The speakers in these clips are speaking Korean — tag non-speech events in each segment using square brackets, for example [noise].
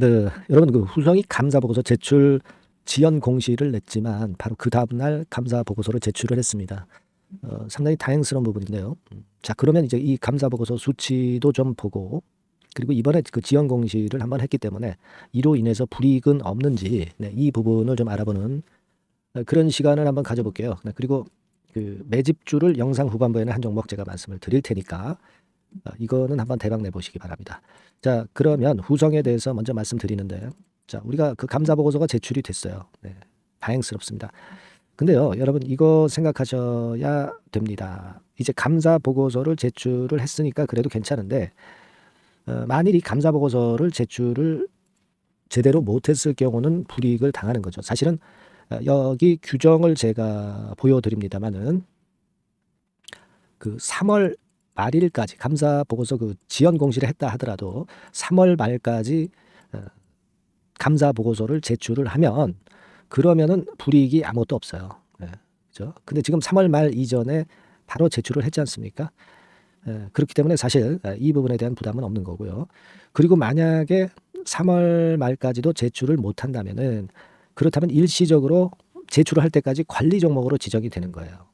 네, 여러분 그 후성이 감사 보고서 제출 지연 공시를 냈지만 바로 그 다음 날 감사 보고서를 제출을 했습니다. 어, 상당히 다행스러운 부분인데요. 음, 자, 그러면 이제 이 감사 보고서 수치도 좀 보고 그리고 이번에 그 지연 공시를 한번 했기 때문에 이로 인해서 불이익은 없는지 네, 이 부분을 좀 알아보는 어, 그런 시간을 한번 가져볼게요. 네, 그리고 그 매집주를 영상 후반부에는 한 종목 제가 말씀을 드릴 테니까 어, 이거는 한번 대박 내보시기 바랍니다. 자, 그러면 후성에 대해서 먼저 말씀드리는데, 자, 우리가 그 감사 보고서가 제출이 됐어요. 네, 다행스럽습니다. 근데요, 여러분 이거 생각하셔야 됩니다. 이제 감사 보고서를 제출을 했으니까 그래도 괜찮은데, 어, 만일 이 감사 보고서를 제출을 제대로 못했을 경우는 불이익을 당하는 거죠. 사실은 어, 여기 규정을 제가 보여드립니다만은 그 3월 말일까지 감사 보고서 그 지연 공시를 했다 하더라도 3월 말까지 어, 감사 보고서를 제출을 하면 그러면은 불이익이 아무것도 없어요. 예, 그죠? 근데 지금 3월 말 이전에 바로 제출을 했지 않습니까? 예, 그렇기 때문에 사실 예, 이 부분에 대한 부담은 없는 거고요. 그리고 만약에 3월 말까지도 제출을 못 한다면은 그렇다면 일시적으로 제출을 할 때까지 관리 종목으로 지정이 되는 거예요.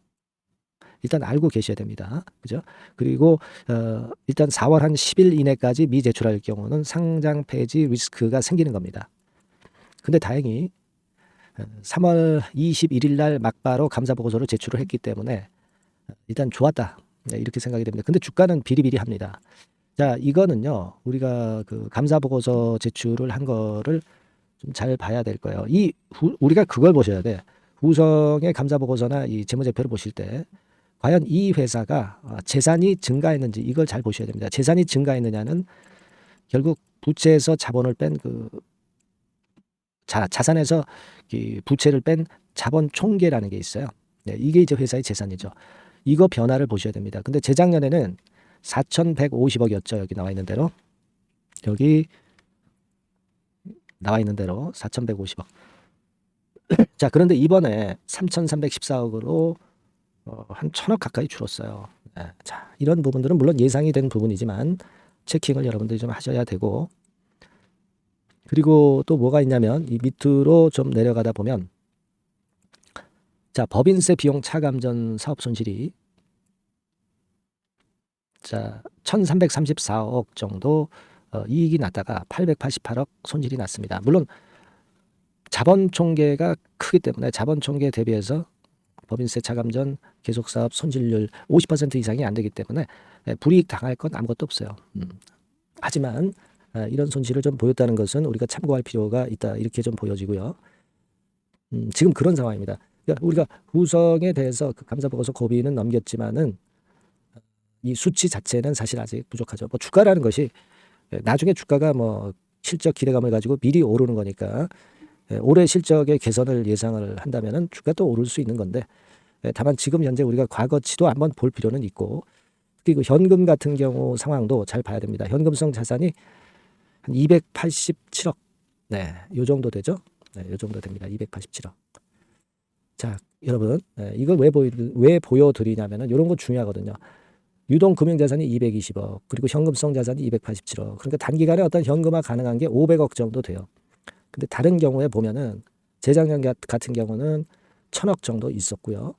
일단 알고 계셔야 됩니다. 그죠? 그리고 어, 일단 4월 한 10일 이내까지 미제출할 경우는 상장 폐지 리스크가 생기는 겁니다. 근데 다행히 어, 3월 21일 날 막바로 감사 보고서를 제출을 했기 때문에 일단 좋았다. 네, 이렇게 생각이 됩니다. 근데 주가는 비리비리합니다. 자, 이거는요. 우리가 그 감사 보고서 제출을 한 거를 좀 잘 봐야 될 거예요. 이 후, 우리가 그걸 보셔야 돼. 후성의 감사 보고서나 이 재무제표를 보실 때 과연 이 회사가 어, 재산이 증가했는지 이걸 잘 보셔야 됩니다. 재산이 증가했느냐는 결국 부채에서 자본을 뺀그 자, 자산에서 이 부채를 뺀 자본 총계라는 게 있어요. 네, 이게 이제 회사의 재산이죠. 이거 변화를 보셔야 됩니다. 근데 재작년에는 4,150억이었죠. 여기 나와 있는 대로. 여기 나와 있는 대로 4,150억. [clears throat] 자, 그런데 이번에 3,314억으로 어, 한 천억 가까이 줄었어요. 네, 자, 이런 부분들은 물론 예상이 된 부분이지만 체킹을 여러분들이 좀 하셔야 되고 그리고 또 뭐가 있냐면 이 밑으로 좀 내려가다 보면 자, 법인세 비용 차감전 사업 손실이 자, 1,334억 정도 어, 이익이 났다가 888억 손실이 났습니다. 물론 자본 총계가 크기 때문에 자본 총계 대비해서 법인세 차감 전 계속 사업 손실률 50% 이상이 안 되기 때문에 예, 불이익 당할 건 아무것도 없어요. 음. 하지만 아, 이런 손실을 좀 보였다는 것은 우리가 참고할 필요가 있다 이렇게 좀 보여지고요. 음, 지금 그런 상황입니다. 그러니까 우리가 후성에 대해서 그 감사 보고서 고비는 넘겼지만은 이 수치 자체는 사실 아직 부족하죠. 뭐 주가라는 것이 예, 나중에 주가가 뭐 실적 기대감을 가지고 미리 오르는 거니까 예, 올해 실적의 개선을 예상을 한다면은 주가 또 오를 수 있는 건데 예, 다만 지금 현재 우리가 과거치도 한번 볼 필요는 있고 그리고 현금 같은 경우 상황도 잘 봐야 됩니다. 현금성 자산이 한 287억 네, 요 정도 되죠? 네, 요 정도 됩니다. 287억. 자, 여러분, 네, 이걸 왜 보여 왜 보여드리냐면은 이런 거 중요하거든요. 유동 금융 자산이 220억, 그리고 현금성 자산이 287억. 그러니까 단기간에 어떤 현금화 가능한 게 500억 정도 돼요. 근데 다른 경우에 보면은 재작년 같은 경우는 천억 정도 있었고요.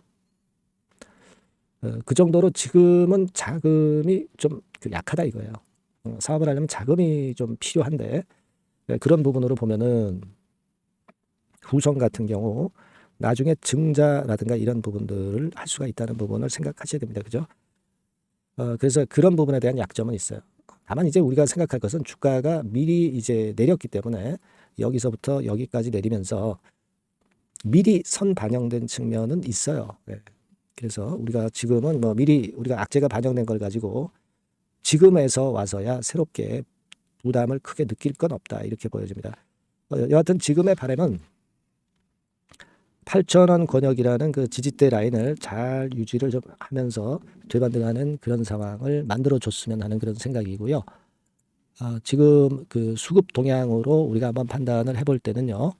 어, 그 정도로 지금은 자금이 좀그 약하다 이거예요. 어, 사업을 하려면 자금이 좀 필요한데 네, 그런 부분으로 보면은 후성 같은 경우 나중에 증자라든가 이런 부분들을 할 수가 있다는 부분을 생각하셔야 됩니다. 그죠? 어, 그래서 그런 부분에 대한 약점은 있어요. 다만 이제 우리가 생각할 것은 주가가 미리 이제 내렸기 때문에 여기서부터 여기까지 내리면서 미리 선 반영된 측면은 있어요. 네. 그래서 우리가 지금은 뭐 미리 우리가 악재가 반영된 걸 가지고 지금에서 와서야 새롭게 부담을 크게 느낄 건 없다 이렇게 보여집니다. 어, 여하튼 지금의 바램은 8천원 권역이라는 그 지지대 라인을 잘 유지를 좀 하면서 되반등하는 그런 상황을 만들어 줬으면 하는 그런 생각이고요. 아, 지금 그 수급 동향으로 우리가 한번 판단을 해볼 때는요.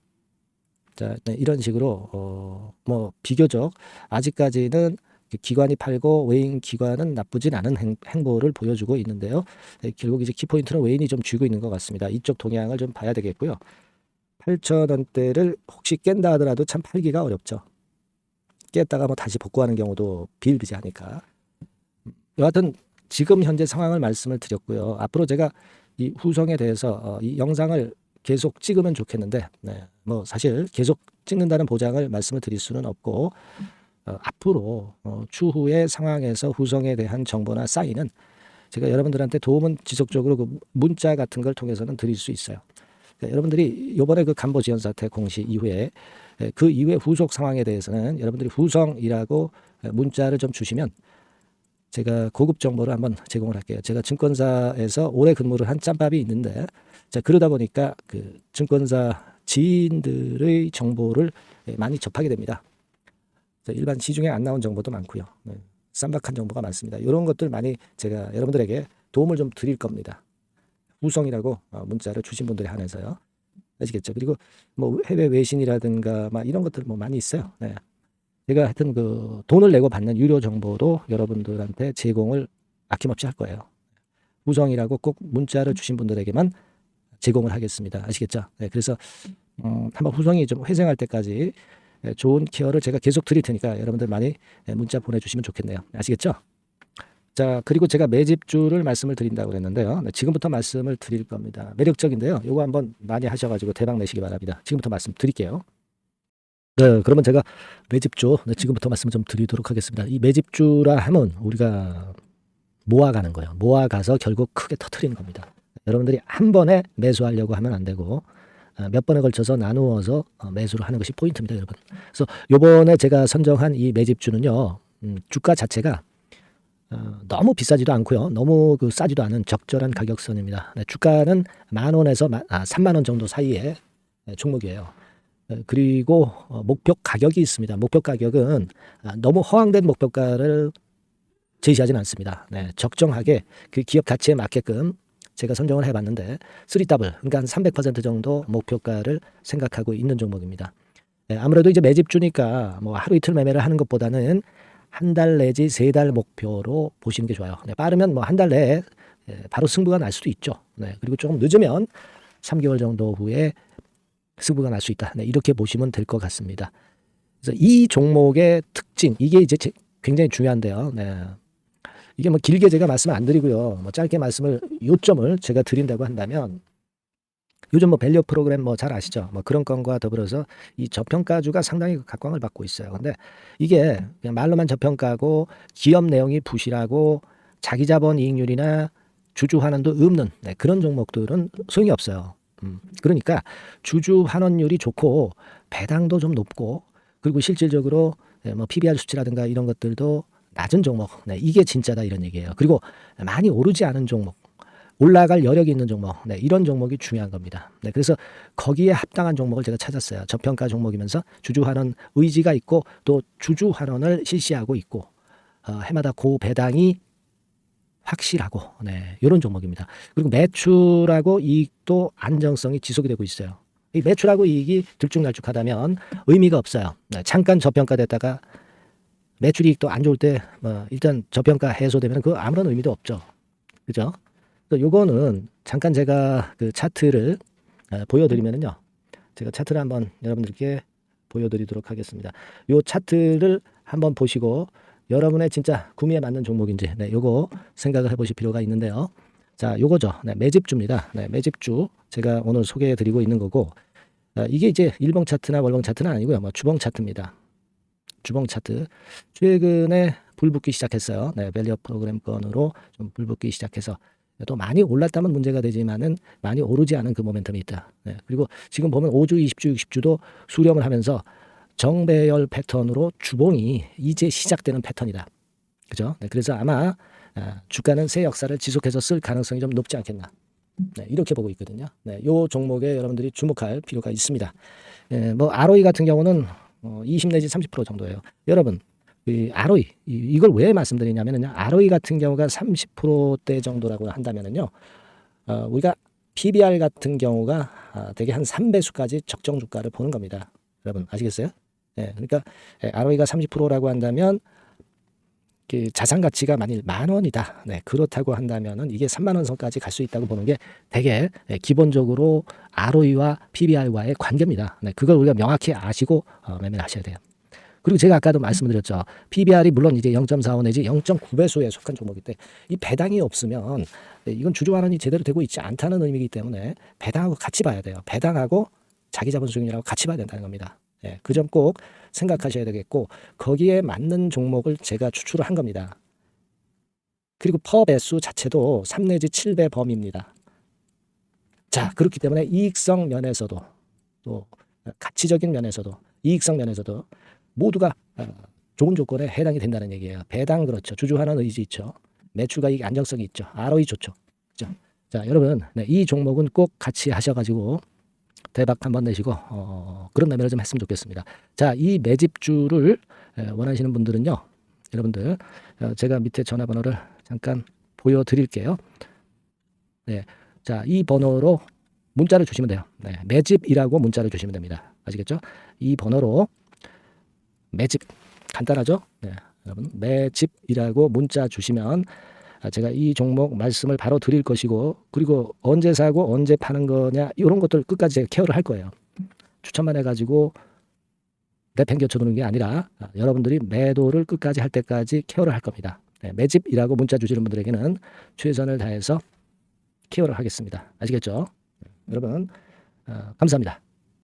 자, 네, 이런 식으로 어, 뭐 비교적 아직까지는 그 기관이 팔고 외인 기관은 나쁘진 않은 행, 행보를 보여주고 있는데요. 네, 결국 이제 키포인트는 외인이 좀 쥐고 있는 것 같습니다. 이쪽 동향을 좀 봐야 되겠고요. 8,000원대를 혹시 깬다 하더라도 참 팔기가 어렵죠. 깼다가 뭐 다시 복구하는 경우도 비일비재하니까. 여하튼 지금 현재 상황을 말씀을 드렸고요. 앞으로 제가 이 후성에 대해서 어, 이 영상을 계속 찍으면 좋겠는데, 네, 뭐 사실 계속 찍는다는 보장을 말씀을 드릴 수는 없고 어, 앞으로 어, 추후의 상황에서 후성에 대한 정보나 사인은 제가 여러분들한테 도움은 지속적으로 그 문자 같은 걸 통해서는 드릴 수 있어요. 그러니까 여러분들이 이번에 그 간보 지원 사태 공시 이후에 에, 그 이후에 후속 상황에 대해서는 여러분들이 후성이라고 에, 문자를 좀 주시면 제가 고급 정보를 한번 제공을 할게요. 제가 증권사에서 오래 근무를 한 짬밥이 있는데 자 그러다 보니까 그 증권사 지인들의 정보를 예, 많이 접하게 됩니다. 일반 시중에 안 나온 정보도 많고요. 네, 쌈박한 정보가 많습니다. 이런 것들 많이 제가 여러분들에게 도움을 좀 드릴 겁니다. 후성이라고 어, 문자를 주신 분들에 한해서요. 아시겠죠? 그리고 뭐 해외 외신이라든가 막 이런 것들 뭐 많이 있어요. 네. 제가 하여튼 그 돈을 내고 받는 유료 정보도 여러분들한테 제공을 아낌없이 할 거예요. 후성이라고 꼭 문자를 주신 분들에게만 제공을 하겠습니다. 아시겠죠? 네, 그래서 음, 한번 후성이 좀 회생할 때까지 예, 좋은 케어를 제가 계속 드릴 테니까 여러분들 많이 예, 문자 보내주시면 좋겠네요. 아시겠죠? 자 그리고 제가 매집주를 말씀을 드린다고 그랬는데요. 네, 지금부터 말씀을 드릴 겁니다. 매력적인데요. 요거 한번 많이 하셔가지고 대박 내시기 바랍니다. 지금부터 말씀 드릴게요. 네, 그러면 제가 매집주 네, 지금부터 말씀 좀 드리도록 하겠습니다. 이 매집주라 하면 우리가 모아가는 거예요. 모아가서 결국 크게 터트리는 겁니다. 여러분들이 한 번에 매수하려고 하면 안 되고 어, 몇 번에 걸쳐서 나누어서 어, 매수를 하는 것이 포인트입니다, 여러분. 그래서 요번에 제가 선정한 이 매집주는요, 음, 주가 자체가 어, 너무 비싸지도 않고요, 너무 그 싸지도 않은 적절한 가격선입니다. 네, 주가는 만 원에서 만, 아, 3만 원 정도 사이의 네, 종목이에요. 네, 그리고 어, 목표 가격이 있습니다. 목표 가격은 아, 너무 허황된 목표가를 제시하지는 않습니다. 네, 적정하게 그 기업 가치에 맞게끔 제가 선정을 해봤는데 3더블 그러니까 한 300% 정도 목표가를 생각하고 있는 종목입니다. 네, 아무래도 이제 매집주니까 뭐 하루 이틀 매매를 하는 것보다는 한 달 내지 세 달 목표로 보시는 게 좋아요. 네, 빠르면 뭐 한 달 내에 예, 바로 승부가 날 수도 있죠. 네, 그리고 조금 늦으면 3개월 정도 후에 승부가 날 수 있다. 네, 이렇게 보시면 될 것 같습니다. 그래서 이 종목의 특징 이게 이제 제- 굉장히 중요한데요. 네. 이게 뭐 길게 제가 말씀 안 드리고요. 뭐 짧게 말씀을 요점을 제가 드린다고 한다면 요즘 뭐 밸류 프로그램 뭐 잘 아시죠? 뭐 그런 건과 더불어서 이 저평가주가 상당히 각광을 받고 있어요. 근데 이게 그냥 말로만 저평가고 기업 내용이 부실하고 자기 자본 이익률이나 주주 환원도 없는 네, 그런 종목들은 소용이 없어요. 음, 그러니까 주주 환원율이 좋고 배당도 좀 높고 그리고 실질적으로 예, 뭐 PBR 수치라든가 이런 것들도 낮은 종목. 네, 이게 진짜다 이런 얘기예요. 그리고 많이 오르지 않은 종목. 올라갈 여력이 있는 종목. 네, 이런 종목이 중요한 겁니다. 네, 그래서 거기에 합당한 종목을 제가 찾았어요. 저평가 종목이면서 주주 환원 의지가 있고 또 주주 환원을 실시하고 있고 어, 해마다 고 배당이 확실하고 네, 이런 종목입니다. 그리고 매출하고 이익도 안정성이 지속이 되고 있어요. 이 매출하고 이익이 들쭉날쭉하다면 의미가 없어요. 네, 잠깐 저평가됐다가 매출 이익도 안 좋을 때 뭐 일단 저평가 해소되면 그 아무런 의미도 없죠. 그죠? 요거는 잠깐 제가 그 차트를 어, 보여드리면은요. 제가 차트를 한번 여러분들께 보여드리도록 하겠습니다. 요 차트를 한번 보시고 여러분의 진짜 구미에 맞는 종목인지 네, 요거 생각을 해보실 필요가 있는데요. 자, 요거죠. 네, 매집주입니다. 네, 매집주 제가 오늘 소개해드리고 있는 거고 어, 이게 이제 일봉 차트나 월봉 차트는 아니고요. 뭐 주봉 차트입니다. 주봉 차트 최근에 불붙기 시작했어요. 네, 밸리업 프로그램 건으로 좀 불붙기 시작해서 또 많이 올랐다면 문제가 되지만은 많이 오르지 않은 그 모멘텀이 있다. 네, 그리고 지금 보면 5주, 20주, 60주도 수렴을 하면서 정배열 패턴으로 주봉이 이제 시작되는 패턴이다. 그죠? 네, 그래서 아마 아, 주가는 새 역사를 지속해서 쓸 가능성이 좀 높지 않겠나. 네, 이렇게 보고 있거든요. 네, 요 종목에 여러분들이 주목할 필요가 있습니다. 예, 뭐 ROE 같은 경우는 어, 20 내지 30% 정도예요. 여러분, 이 ROE 이- 이걸 왜 말씀드리냐면요. ROE 같은 경우가 30%대 정도라고 한다면은요. 어, 우리가 PBR 같은 경우가 아, 대개 한 3배수까지 적정 주가를 보는 겁니다. 여러분 아시겠어요? 예, 그러니까 예, ROE가 30%라고 한다면 그 자산 가치가 만일 만 원이다. 네, 그렇다고 한다면은 이게 3만 원 선까지 갈 수 있다고 보는 게 되게 예, 기본적으로 ROE와 PBR과의 관계입니다. 네, 그걸 우리가 명확히 아시고 어, 매매를 하셔야 돼요. 그리고 제가 아까도 말씀드렸죠. PBR이 물론 이제 0.45 내지 0.9배수에 속한 종목일 때이 배당이 없으면 네, 이건 주주 환원이 제대로 되고 있지 않다는 의미이기 때문에 배당하고 같이 봐야 돼요. 배당하고 자기 자본 수익률하고 같이 봐야 된다는 겁니다. 예, 그 점 꼭 생각하셔야 되겠고 거기에 맞는 종목을 제가 추출을 한 겁니다. 그리고 퍼 배수 자체도 3 내지 7배 범위입니다. 자, 그렇기 때문에 이익성 면에서도 또 가치적인 면에서도 이익성 면에서도 모두가 어, 좋은 조건에 해당이 된다는 얘기예요. 배당 그렇죠. 주주 환원 의지 있죠. 매출가 이익 안정성이 있죠. ROE 좋죠. 그죠? 자, 여러분, 네, 이 종목은 꼭 같이 하셔가지고 대박 한번 내시고 어, 그런 매매를 좀 했으면 좋겠습니다. 자, 이 매집주를 에, 원하시는 분들은요, 여러분들 어, 제가 밑에 전화번호를 잠깐 보여드릴게요. 네, 자, 이 번호로 문자를 주시면 돼요. 네, 매집이라고 문자를 주시면 됩니다. 아시겠죠? 이 번호로 매집 간단하죠? 네, 여러분 매집이라고 문자 주시면 아, 제가 이 종목 말씀을 바로 드릴 것이고 그리고 언제 사고 언제 파는 거냐 이런 것들 끝까지 케어를 할 거예요. 추천만 해가지고 내팽겨 쳐 두는 게 아니라 아, 여러분들이 매도를 끝까지 할 때까지 케어를 할 겁니다. 네, 매집이라고 문자 주시는 분들에게는 최선을 다해서 케어를 하겠습니다. 아시겠죠? 네, 여러분 어, 감사합니다.